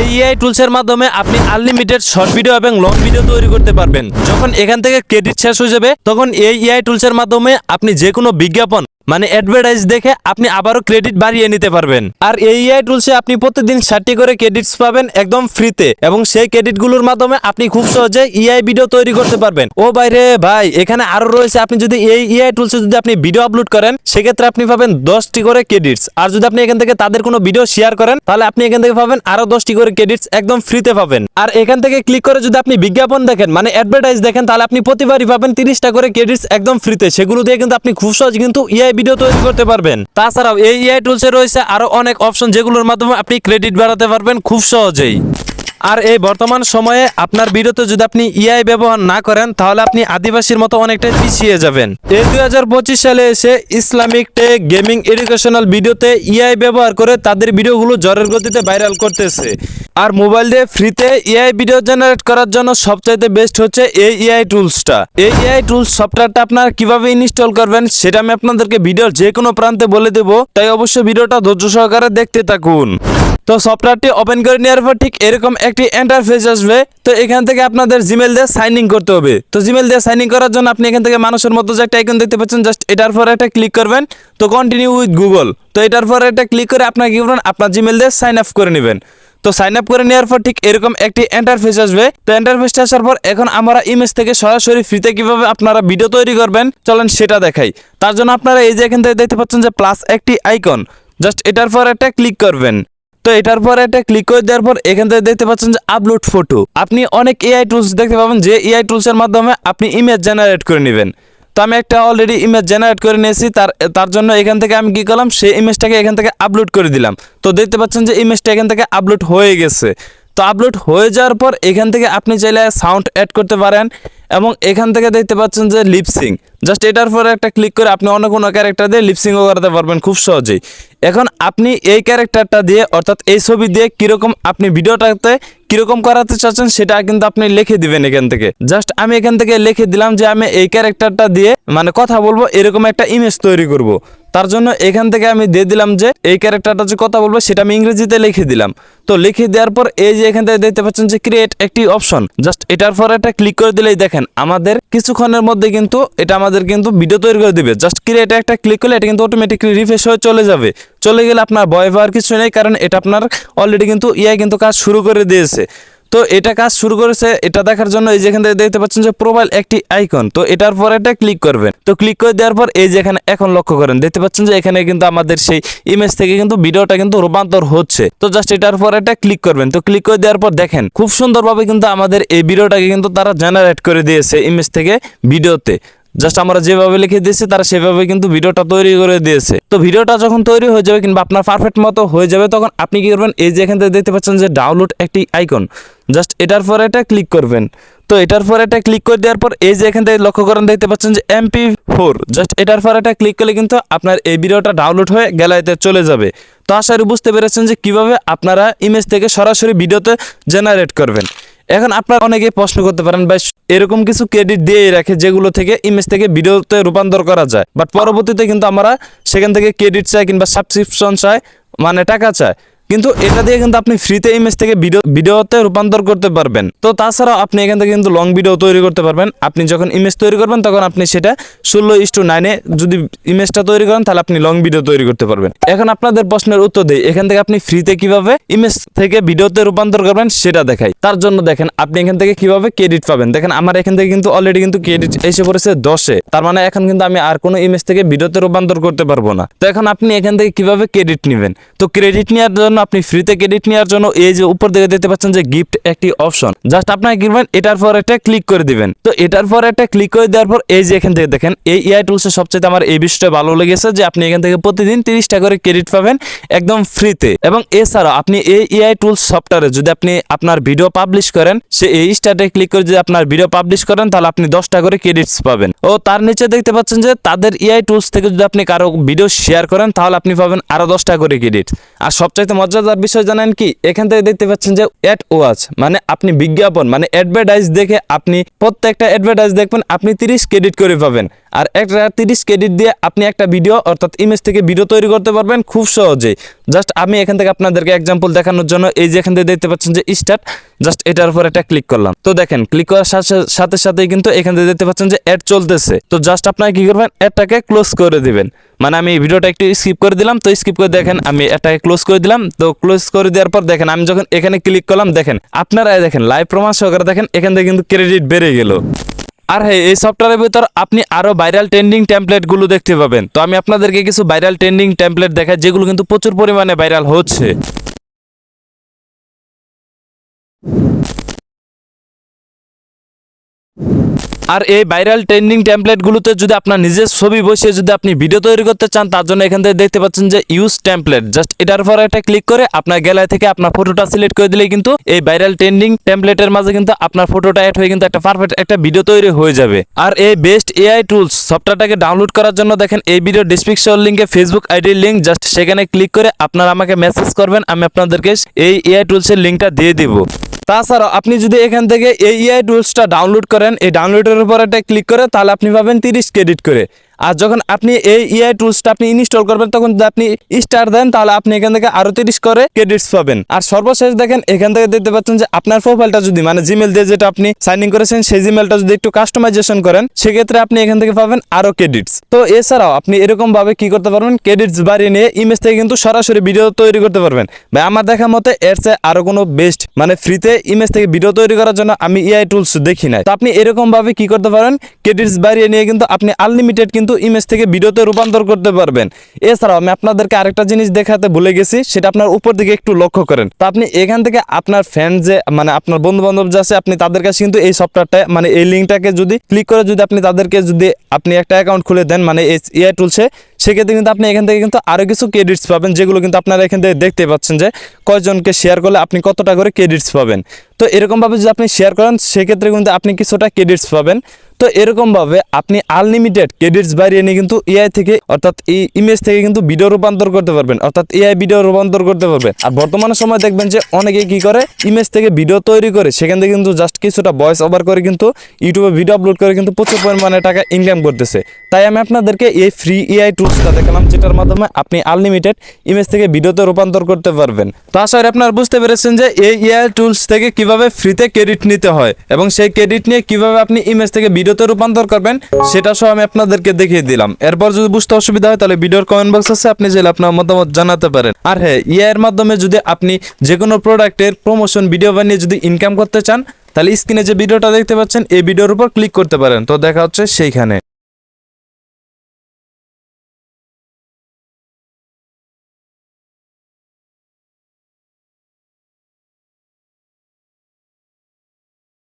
এই এআই টুলসের মাধ্যমে আপনি আনলিমিটেড শর্ট ভিডিও এবং লং ভিডিও তৈরি করতে পারবেন। যখন এখান থেকে ক্রেডিট শেষ হয়ে যাবে, তখন এই এআই টুলসের মাধ্যমে আপনি যে কোনো বিজ্ঞাপন মানে অ্যাডভার্টাইজ দেখে আপনি আবারও ক্রেডিট বাড়িয়ে নিতে পারবেন। আর এই এআই টুলসে আপনি প্রতিদিন ষাটটি করে ক্রেডিটস পাবেন একদম ফ্রিতে এবং সেই ক্রেডিটগুলোর মাধ্যমে আপনি খুব সহজে ইআই ভিডিও তৈরি করতে পারবেন। ও বাইরে, ভাই, এখানে আরও রয়েছে, আপনি যদি এই ইআই টুলসে যদি আপনি ভিডিও আপলোড করেন, সেক্ষেত্রে আপনি পাবেন দশটি করে ক্রেডিটস আর যদি আপনি এখান থেকে তাদের কোনো ভিডিও শেয়ার করেন, তাহলে আপনি এখান থেকে পাবেন আরও দশটি করে ক্রেডিটস একদম ফ্রিতে পাবেন। আর এখান থেকে ক্লিক করে যদি আপনি বিজ্ঞাপন দেখেন মানে অ্যাডভার্টাইজ দেখেন, তাহলে আপনি প্রতিবারই পাবেন তিরিশটা করে ক্রেডিটস একদম ফ্রিতে সেগুলো দিয়ে কিন্তু আপনি খুব সহজ কিন্তু ইআই ভিডিও তৈরি করতে পারবেন। তাছাড়াও এই ইআই টুলসে রয়েছে আরও অনেক অপশন যেগুলোর মাধ্যমে আপনি ক্রেডিট বাড়াতে পারবেন খুব সহজেই। আর এই বর্তমান সময়ে আপনার ভিডিওতে যদি আপনি ইআই ব্যবহার না করেন, তাহলে আপনি আদিবাসীর মতো অনেকটাই পিছিয়ে যাবেন। এই দুই হাজার পঁচিশ সালে এসে ইসলামিক টেক, গেমিং এডুকেশনাল ভিডিওতে ইআই ব্যবহার করে তাদের ভিডিওগুলো জ্বরের গতিতে ভাইরাল করতেছে। আর মোবাইল দিয়ে ফ্রিতে এআই ভিডিও জেনারেট করার জন্য সবচাইতে বেস্ট হচ্ছে এই এআই টুলসটা। এই এআই টুলস সফটওয়্যারটা আপনারা কীভাবে ইনস্টল করবেন সেটা আমি আপনাদেরকে ভিডিওর যে কোনো প্রান্তে বলে দেবো, তাই অবশ্যই ভিডিওটা ধৈর্য সহকারে দেখতে থাকুন। তো সফটওয়্যারটি ওপেন করে নেওয়ার পর ঠিক এরকম একটি ইন্টারফেস আসবে, তো এখান থেকে আপনাদের জিমেল দিয়ে সাইন ইন করতে হবে। তো জিমেল দিয়ে সাইন ইন করার জন্য আপনি এখান থেকে মানুষের মতো যে একটা আইকন দেখতে পাচ্ছেন জাস্ট এটার পর একটা ক্লিক করবেন। তো কন্টিনিউ উইথ গুগল তো এটার পর একটা ক্লিক করে আপনার কি করবেন আপনার জিমেল দিয়ে সাইন আপ করে নেবেন। তো সাইন আপ করে নেওয়ার পর ঠিক এরকম একটি এন্টারফেস আসবে। তো ইন্টারফেসটা আসার পর এখন আমরা ইমেজ থেকে সরাসরি ফ্রিতে কীভাবে আপনারা ভিডিও তৈরি করবেন, চলেন সেটা দেখাই। তার জন্য আপনারা এই যে এখান থেকে দেখতে পাচ্ছেন যে প্লাস একটি আইকন জাস্ট এটার পর একটা ক্লিক করবেন। তো এটার পর একটা ক্লিক করে দেওয়ার পর এখান থেকে দেখতে পাচ্ছেন যে আপলোড ফটো আপনি অনেক এআই টুলস দেখতে পাবেন, যে এআই টুলসের মাধ্যমে আপনি ইমেজ জেনারেট করে নেবেন। তো আমি একটা অলরেডি ইমেজ জেনারেট করে নিয়েছি, তার তার জন্য এখান থেকে আমি কি করলাম, সেই ইমেজটাকে এখান থেকে আপলোড করে দিলাম। তো দেখতে পাচ্ছেন যে ইমেজটা এখান থেকে আপলোড হয়ে গেছে। তো আপলোড হয়ে যাওয়ার পর এখান থেকে আপনি চাইলে সাউন্ড অ্যাড করতে পারেন এবং এখান থেকে দেখতে পাচ্ছেন যে লিপসিং জাস্ট এটার পরে একটা ক্লিক করে আপনি অন্য কোনো ক্যারেক্টার দিয়ে লিপসিংও করাতে পারবেন খুব সহজেই। এখন আপনি এই ক্যারেক্টারটা দিয়ে, অর্থাৎ এই ছবি দিয়ে কীরকম আপনি ভিডিওটাতে কীরকম করাতে চাচ্ছেন সেটা কিন্তু আপনি লিখে দিবেন এখান থেকে জাস্ট আমি এখান থেকে লিখে দিলাম যে আমি এই ক্যারেক্টারটা দিয়ে মানে কথা বলব, এরকম একটা ইমেজ তৈরি করব। তার জন্য এখান থেকে আমি দিয়ে দিলাম যে এই ক্যারেক্টারটা যে কথা বলব সেটা আমি ইংরেজিতে লিখে দিলাম। তো লিখে দেওয়ার পর এই যে এখান থেকে দেখতে পাচ্ছেন যে ক্রিয়েট একটি অপশন জাস্ট এটার পর একটা ক্লিক করে দিলেই দেখেন, আমাদের কিছুক্ষণের মধ্যে কিন্তু এটা আমাদের কিন্তু ভিডিও তৈরি করে দিবে। জাস্ট ক্রিয়েট একটা ক্লিক করলে এটা কিন্তু অটোমেটিকলি রিফ্রেশ হয়ে চলে যাবে। চলে গেলে আপনার ভয় পাওয়ার কিছু নেই, কারণ এটা আপনার অলরেডি কিন্তু ইআই কিন্তু কাজ শুরু করে দিয়েছে। তো এটা কাজ শুরু করেছে, এটা দেখার জন্য এই যেখান থেকে দেখতে পাচ্ছেন যে প্রোফাইল একটি আইকন তো এটার পর এটা ক্লিক করবেন। তো ক্লিক করে দেওয়ার পর এই যে এখানে এখন লক্ষ্য করেন, দেখতে পাচ্ছেন যে এখানে কিন্তু আমাদের সেই ইমেজ থেকে কিন্তু ভিডিওটা কিন্তু রূপান্তর হচ্ছে। তো জাস্ট এটার পর এটা ক্লিক করবেন। তো ক্লিক করে দেওয়ার পর দেখেন, খুব সুন্দরভাবে কিন্তু আমাদের এই ভিডিওটাকে কিন্তু তারা জেনারেট করে দিয়েছে ইমেজ থেকে ভিডিওতে। জাস্ট আমরা যেভাবে লিখে দিয়েছি, তারা সেভাবে কিন্তু ভিডিওটা তৈরি করে দিয়েছে। তো ভিডিওটা যখন তৈরি হয়ে যাবে কিংবা আপনার পারফেক্ট মতো হয়ে যাবে, তখন আপনি কি করবেন? এই যে এখান থেকে দেখতে পাচ্ছেন যে ডাউনলোড একটি আইকন জাস্ট এটার পর এটা ক্লিক করবেন। তো এটার পর এটা ক্লিক করে দেওয়ার পর এই যে এখান থেকে লক্ষ্য করেন, দেখতে পাচ্ছেন যে এমপি ফোর জাস্ট এটার পর এটা ক্লিক করলে কিন্তু আপনার এই ভিডিওটা ডাউনলোড হয়ে গ্যালারিতে চলে যাবে। তো আশা করি বুঝতে পেরেছেন যে কীভাবে আপনারা ইমেজ থেকে সরাসরি ভিডিওতে জেনারেট করবেন। এখন আপনারা অনেকেই প্রশ্ন করতে পারেন, ভাই, এরকম কিছু ক্রেডিট দিয়ে রাখে যেগুলো থেকে ইমেজ থেকে ভিডিওতে রূপান্তর করা যায়। বাট পরবর্তীতে কিন্তু আমরা সেখান থেকে ক্রেডিট চাই কিংবা সাবস্ক্রিপশন চাই মানে টাকা চাই। কিন্তু এটা দিয়ে কিন্তু আপনি ফ্রিতে ইমেজ থেকে ভিডিও ভিডিওতে রূপান্তর করতে পারবেন। তো তাছাড়াও আপনি এখান থেকে কিন্তু লং ভিডিও তৈরি করতে পারবেন। আপনি যখন ইমেজ তৈরি করবেন, তখন আপনি সেটা ষোলো ইস টু নাইনে যদি ইমেজটা তৈরি করেন, তাহলে আপনি লং ভিডিও তৈরি করতে পারবেন। এখন আপনাদের প্রশ্নের উত্তর দিই। এখান থেকে আপনি ফ্রিতে কীভাবে ইমেজ থেকে ভিডিওতে রূপান্তর করবেন, সেটা দেখাই। তার জন্য দেখেন, আপনি এখান থেকে কীভাবে ক্রেডিট পাবেন। দেখেন, আমার এখান থেকে কিন্তু অলরেডি কিন্তু ক্রেডিট এসে পড়েছে দশে। তার মানে এখন কিন্তু আমি আর কোনো ইমেজ থেকে ভিডিওতে রূপান্তর করতে পারব না। তো এখন আপনি এখান থেকে কীভাবে ক্রেডিট নেবেন? তো ক্রেডিট নেওয়ার জন্য আপনি ফ্রিতে ক্রেডিট নেওয়ার জন্য এই যে উপর দিকে দেখতে পাচ্ছেন যে গিফট একটি অপশন জাস্ট আপনাকে কিনবেন এটার পর একটা ক্লিক করে দিবেন। তো এটার পর একটা ক্লিক করে দেওয়ার পর এই যে এখান থেকে দেখেন, এই এআই টুলসের সবচেয়ে আমার এই বিষয়টা ভালো লেগেছে যে আপনি এখান থেকে প্রতিদিন তিরিশ টাকা করে ক্রেডিট পাবেন একদম ফ্রিতে এবং এছাড়াও আপনি এই এআই টুলস সফটওয়্যারে যদি আপনি আপনার ভিডিও পাবলিশ করেন, সে এই স্টার্টে ক্লিক করে যদি আপনার ভিডিও পাবলিশ করেন, তাহলে আপনি দশ টাকা করে ক্রেডিটস পাবেন। ও তার নিচে দেখতে পাচ্ছেন যে তাদের এআই টুলস থেকে যদি আপনি কারও ভিডিও শেয়ার করেন, তাহলে আপনি পাবেন আরও দশ টাকা করে ক্রেডিট আর সবচাইতে মজাদার বিষয় জানেন কি? এখান থেকে দেখতে পাচ্ছেন যে অ্যাড ওয়াচ মানে আপনি বিজ্ঞাপন মানে অ্যাডভার্টাইজ দেখে আপনি প্রত্যেকটা অ্যাডভার্টাইজ দেখবেন, আপনি তিরিশ ক্রেডিট করে পাবেন। আর একটা তিরিশ ক্রেডিট দিয়ে আপনি একটা ভিডিও অর্থাৎ ইমেজ থেকে ভিডিও তৈরি করতে পারবেন খুব সহজেই। জাস্ট আমি এখান থেকে আপনাদেরকে এক্সাম্পল দেখানোর জন্য এই যে এখান থেকে দেখতে পাচ্ছেন যে স্টার্ট জাস্ট এটার উপর একটা ক্লিক করলাম। তো দেখেন ক্লিক করার সাথে সাথে সাথেই কিন্তু এখান থেকে দেখতে পাচ্ছেন যে অ্যাড চলতেছে। তো জাস্ট আপনারা কি করবেন? অ্যাডটাকে ক্লোজ করে দিবেন। মানে আমি ভিডিওটা একটু স্কিপ করে দিলাম। তো স্কিপ করে দেখেন, আমি এটাকে ক্লোজ করে দিলাম। তো ক্লোজ করে দেওয়ার পর দেখেন, আমি যখন এখানে ক্লিক করলাম, দেখেন, আপনারা দেখেন লাইভ প্রমাণ সহকারে দেখেন, এখান থেকে কিন্তু ক্রেডিট বেড়ে গেল। আর হ্যাঁ এই সফটওয়্যারের ভিতর আপনি আরও ভাইরাল ট্রেন্ডিং টেমপ্লেটগুলো দেখতে পাবেন। তো আমি আপনাদেরকে কিছু ভাইরাল ট্রেন্ডিং টেমপ্লেট দেখাই, যেগুলো কিন্তু প্রচুর পরিমাণে ভাইরাল হচ্ছে। আর এই ভাইরাল ট্রেন্ডিং টেমপ্লেটগুলোতে যদি আপনার নিজের ছবি বসিয়ে যদি আপনি ভিডিও তৈরি করতে চান, তার জন্য এখান থেকে দেখতে পাচ্ছেন যে ইউজ টেমপ্লেট জাস্ট এটার পর একটা ক্লিক করে আপনার গ্যালারি থেকে আপনার ফটোটা সিলেক্ট করে দিলে কিন্তু এই ভাইরাল ট্রেন্ডিং টেমপ্লেটের মাঝে কিন্তু আপনার ফটোটা অ্যাড হয়ে কিন্তু একটা পারফেক্ট একটা ভিডিও তৈরি হয়ে যাবে। আর এই বেস্ট এআই টুলস সফটওয়্যারটাকে ডাউনলোড করার জন্য দেখেন এই ভিডিও ডিসক্রিপশন লিঙ্কে ফেসবুক আইডির লিঙ্ক জাস্ট সেখানে ক্লিক করে আপনারা আমাকে মেসেজ করবেন, আমি আপনাদেরকে এই এআই টুলসের লিঙ্কটা দিয়ে দিব। তাছাড়াও আপনি যদি এখান থেকে এই ইআই টুলসটা ডাউনলোড করেন, এই ডাউনলোডের উপর এটা ক্লিক করে, তাহলে আপনি পাবেন তিরিশ ক্রেডিট করে। আর যখন আপনি এই ইআই টুলসটা আপনি ইনস্টল করবেন, তখন যদি আপনি স্টার দেন, তাহলে আপনি এখান থেকে আরও তিরিশ করে ক্রেডিটস পাবেন। আর সর্বশেষ দেখেন, এখান থেকে দেখতে পাচ্ছেন যে আপনার প্রোফাইলটা যদি মানে জিমেল দিয়ে যেটা আপনি সাইন ইন করেছেন, সেই জিমেলটা যদি একটু কাস্টমাইজেশন করেন, সেক্ষেত্রে আপনি এখান থেকে পাবেন আরও ক্রেডিটস তো এছাড়াও আপনি এরকম ভাবে কি করতে পারবেন? ক্রেডিটস বাড়িয়ে নিয়ে ইমেজ থেকে কিন্তু সরাসরি ভিডিও তৈরি করতে পারবেন। ভাই, আমার দেখা মতে এর চেয়ে আরও কোনো বেস্ট মানে ফ্রিতে ইমেজ থেকে ভিডিও তৈরি করার জন্য আমি এআই টুলস দেখি নাই। তো আপনি এরকম ভাবে কি করতে পারেন? ক্রেডিটস বাড়িয়ে নিয়ে কিন্তু আপনি আনলিমিটেড কিন্তু ইমেজ থেকে ভিডিওতে রূপান্তর করতে পারবেন। এছাড়াও আমি আপনাদেরকে আরেকটা জিনিস দেখাতে ভুলে গেছি, সেটা আপনার উপর দিকে একটু লক্ষ্য করেন। তো আপনি এখান থেকে আপনার ফ্যান যে মানে আপনার বন্ধু বান্ধব যে আছে, আপনি তাদের কাছে কিন্তু এই সফটওয়্যারটা মানে এই লিঙ্কটাকে যদি ক্লিক করে যদি আপনি তাদেরকে যদি আপনি একটা অ্যাকাউন্ট খুলে দেন মানে এআই টুলসে সেক্ষেত্রে কিন্তু আপনি এখান থেকে কিন্তু আরও কিছু ক্রেডিটস পাবেন, যেগুলো কিন্তু আপনারা এখান থেকে দেখতে পাচ্ছেন যে কয়জনকে শেয়ার করলে আপনি কতটা করে ক্রেডিটস পাবেন। তো এরকমভাবে যদি আপনি শেয়ার করেন, সেক্ষেত্রে কিন্তু আপনি কিছুটা ক্রেডিটস পাবেন। তো এরকমভাবে আপনি আনলিমিটেড ক্রেডিটস বাড়িয়ে নিয়ে কিন্তু এআই থেকে, অর্থাৎ এই ইমেজ থেকে কিন্তু ভিডিও রূপান্তর করতে পারবেন, অর্থাৎ এআই ভিডিও রূপান্তর করতে পারবেন। আর বর্তমানে সময় দেখবেন যে অনেকে কি করে ইমেজ থেকে ভিডিও তৈরি করে, সেখান থেকে কিন্তু জাস্ট কিছুটা ভয়েস ওভার করে কিন্তু ইউটিউবে ভিডিও আপলোড করে কিন্তু প্রচুর পরিমাণে টাকা ইনকাম করতেছে। তাই আমি আপনাদেরকে এই ফ্রি এআই টুলসটা দেখালাম, যেটার মাধ্যমে আপনি আনলিমিটেড ইমেজ থেকে ভিডিওতে রূপান্তর করতে পারবেন। তো আশা করি আপনারা বুঝতে পেরেছেন যে এই এআই টুলস থেকে কীভাবে ফ্রিতে ক্রেডিট নিতে হয় এবং সেই ক্রেডিট নিয়ে কীভাবে আপনি ইমেজ থেকে ভিডিওতে রূপান্তর করবেন, সেটা সহ আমি আপনাদেরকে দেখিয়ে দিলাম। এরপর যদি বুঝতে অসুবিধা হয়, তাহলে ভিডিওর কমেন্ট বক্স আছে, আপনি চাইলে আপনার মতামত জানাতে পারেন। আর হ্যাঁ ইআই এর মাধ্যমে যদি আপনি যে কোনো প্রোডাক্টের প্রমোশন ভিডিও বানিয়ে যদি ইনকাম করতে চান, তাহলে স্ক্রিনে যে ভিডিওটা দেখতে পাচ্ছেন, এই ভিডিওর উপর ক্লিক করতে পারেন। তো দেখা হচ্ছে সেইখানে।